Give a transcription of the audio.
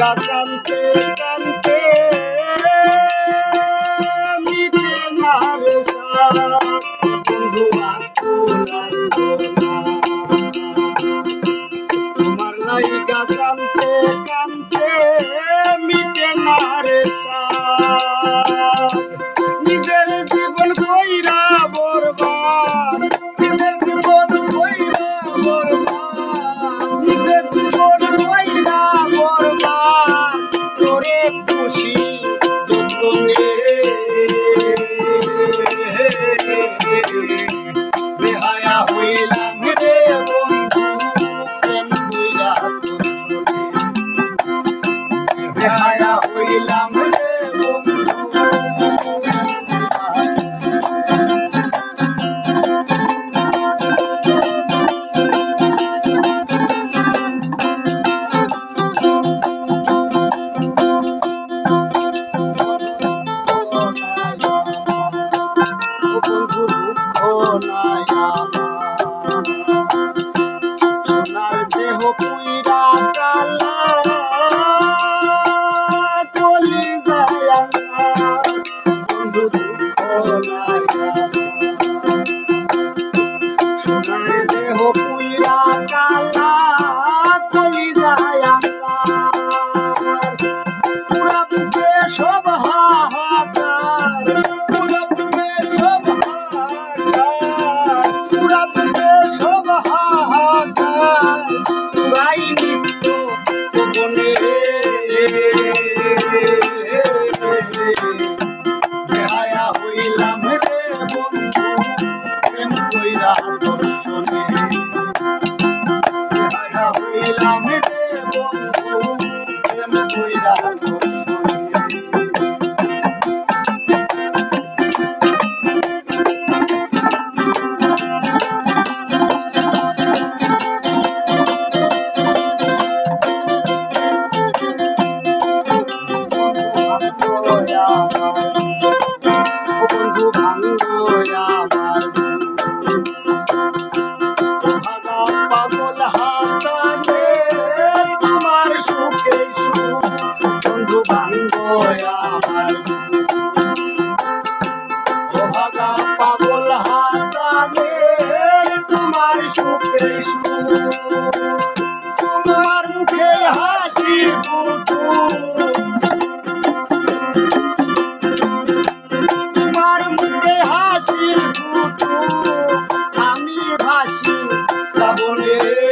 গা কানতে কানতে মিটে না রে বন্ধু তোমার লাই গা কানতে কানতে মিটে না রে সা রাম বন্ধু বান্ধব আমার। ভাগা পাগল হাসানে, তোমার সুখে তোমার মুখে হাসি তোমার মুখে হাসি আমি ভাসি শ্রাবণের